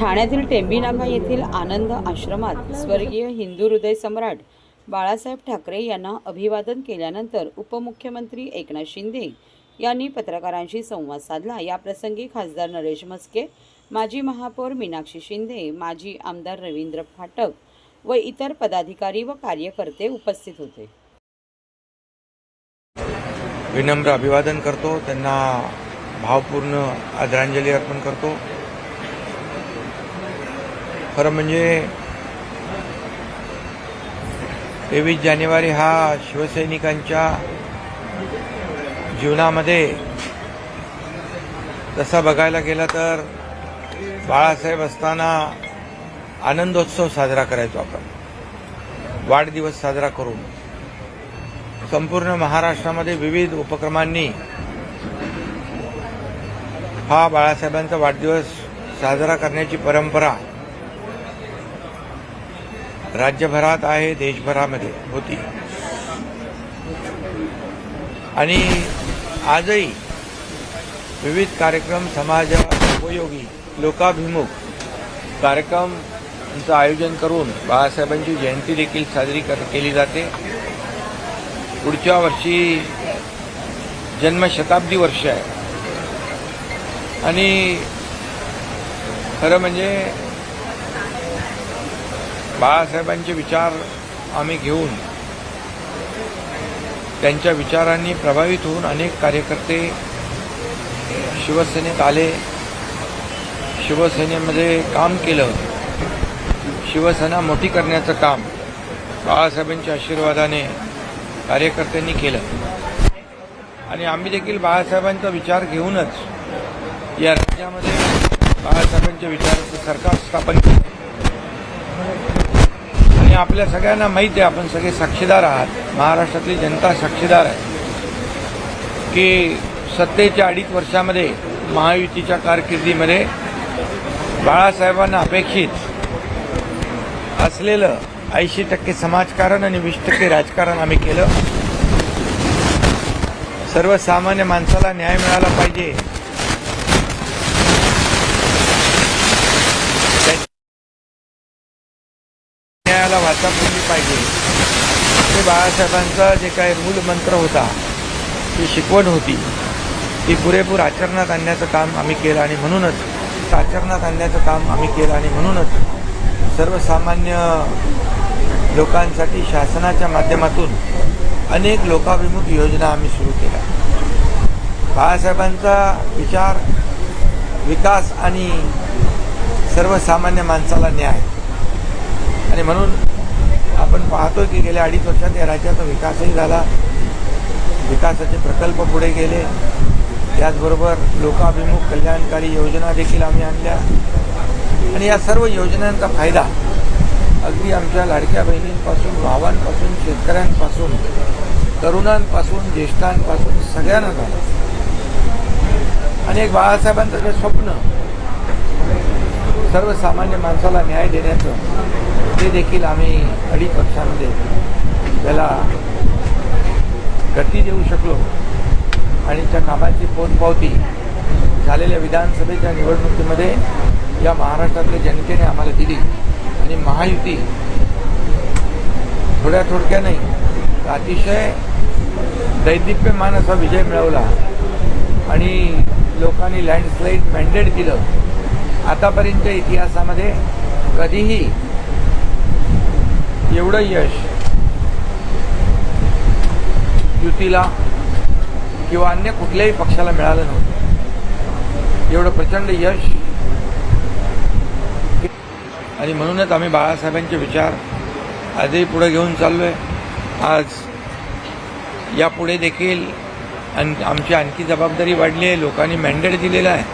ठाण्यातील टेंबीनाका येथील आनंद आश्रमात स्वर्गीय हिंदू हृदय सम्राट बाळासाहेब ठाकरे यांना अभिवादन केल्यानंतर उपमुख्यमंत्री एकनाथ शिंदे यांनी पत्रकारांशी संवाद साधला. याप्रसंगी खासदार नरेश म्हस्के माजी महापौर मीनाक्षी शिंदे माजी आमदार रवींद्र फाटक व इतर पदाधिकारी व कार्यकर्ते उपस्थित होते. विनम्र अभिवादन करतो. त्यांना भावपूर्ण आदरांजली अर्पण करतो. खरं म्हणजे तेवीस जानेवारी हा शिवसैनिकांच्या जीवनामध्ये तसा बघायला गेला तर बाळासाहेब असताना आनंदोत्सव साजरा करायचो आपण. वाढदिवस साजरा करून. संपूर्ण महाराष्ट्रामध्ये विविध उपक्रमांनी हा बाळासाहेबांचा वाढदिवस साजरा करण्याची परंपरा राज्यभरात आहे देशभरामध्ये होती. आणि आजही विविध कार्यक्रम समाज उपयोगी लोकाभिमुख कार्यक्रमांचं आयोजन करून बाळासाहेबांची जयंती देखील साजरी कर केली जाते. पुढच्या वर्षी जन्मशताब्दी वर्ष आहे. आणि खरं म्हणजे बाळासाहेबांचे विचार आम्ही घेऊन त्यांच्या विचारांनी प्रभावित होऊन अनेक कार्यकर्ते शिवसेनेत आले. शिवसेनेमध्ये काम केलं. शिवसेना मोठी करण्याचं काम बाळासाहेबांच्या आशीर्वादाने कार्यकर्त्यांनी केलं. आणि आम्ही देखील बाळासाहेबांचा विचार घेऊनच या राज्यामध्ये बाळासाहेबांच्या विचाराचं सरकार स्थापन केलं. आपल्या सगळ्यांना माहिती आहे आपण सगळे साक्षीदार आहात. महाराष्ट्रातली जनता साक्षीदार आहे. की सत्तेच्या अडीच वर्षामध्ये महायुतीच्या कारकिर्दीमध्ये बाळासाहेबांना अपेक्षित असलेलं ऐंशी टक्के समाजकारण आणि वीस टक्के राजकारण आम्ही केलं. सर्वसामान्य माणसाला न्याय मिळाला पाहिजे. भाषा बोलली पाहिजे. ते बाळासाहेबांचा जे काही मूल मंत्र होता ती शिकवण होती. ती पुरेपूर आचरणात आणण्याचं काम आम्ही केलं आणि म्हणूनच आचरणात आणण्याचं काम आम्ही केलं आणि म्हणूनच सर्वसामान्य लोकांसाठी शासनाच्या माध्यमातून अनेक लोकाभिमुख योजना आम्ही सुरू केल्या. बाळासाहेबांचा विचार विकास आणि सर्वसामान्य माणसाला न्याय. आणि म्हणून आपण पाहतो की गेल्या अडीच वर्षात या राज्याचा विकासही झाला. विकासाचे प्रकल्प पुढे गेले. त्याचबरोबर लोकाभिमुख कल्याणकारी योजना देखील आम्ही आणल्या. आणि या सर्व योजनांचा फायदा अगदी आमच्या लाडक्या बहिणींपासून भावांपासून शेतकऱ्यांपासून तरुणांपासून ज्येष्ठांपासून सगळ्यांना झाला. आणि एक बाळासाहेबांचं जे स्वप्न सर्वसामान्य माणसाला न्याय देण्याचं ते देखील आम्ही अडीच वर्षामध्ये त्याला गती देऊ शकलो. आणि त्या कामाची पोचपावती झालेल्या विधानसभेच्या निवडणुकीमध्ये या महाराष्ट्रातल्या जनतेने आम्हाला दिली. आणि महायुती थोड्या थोडक्या नाही तर अतिशय दैदिप्यमान असा विजय मिळवला. आणि लोकांनी लँडस्लाईड मॅन्डेट दिलं. आतापर्यंतच्या इतिहासामध्ये कधीही एवढं यश युतीला किंवा अन्य कुठल्याही पक्षाला मिळालं नव्हतं. एवढं प्रचंड यश. आणि म्हणूनच आम्ही बाळासाहेबांचे विचार आजही पुढे घेऊन चाललो आहे आज यापुढे देखील आण आमची आणखी जबाबदारी वाढली आहे. लोकांनी मॅन्डेट दिलेला आहे.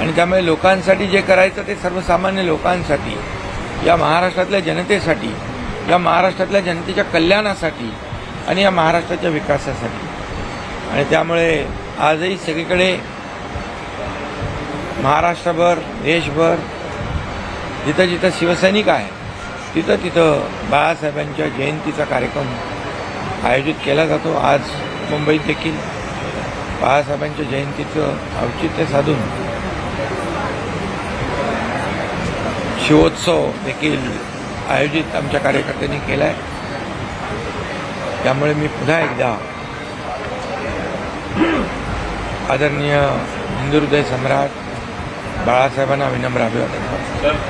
आणि त्यामुळे लोकांसाठी जे करायचं ते सर्वसामान्य लोकांसाठी या महाराष्ट्रातल्या जनतेसाठी या महाराष्ट्रातल्या जनतेच्या कल्याणासाठी आणि या महाराष्ट्राच्या विकासासाठी. आणि त्यामुळे आजही सगळीकडे महाराष्ट्रभर देशभर जिथं जिथं शिवसैनिक आहे तिथं तिथं बाळासाहेबांच्या जयंतीचा कार्यक्रम आयोजित केला जातो. आज मुंबईत देखील बाळासाहेबांच्या जयंतीचं औचित्य साधून शिवोत्सव देखील आयोजित आमच्या कार्यकर्त्यांनी केला आहे त्यामुळे मी पुन्हा एकदा आदरणीय हिंदुहृदय सम्राट बाळासाहेबांना विनम्र अभिवादन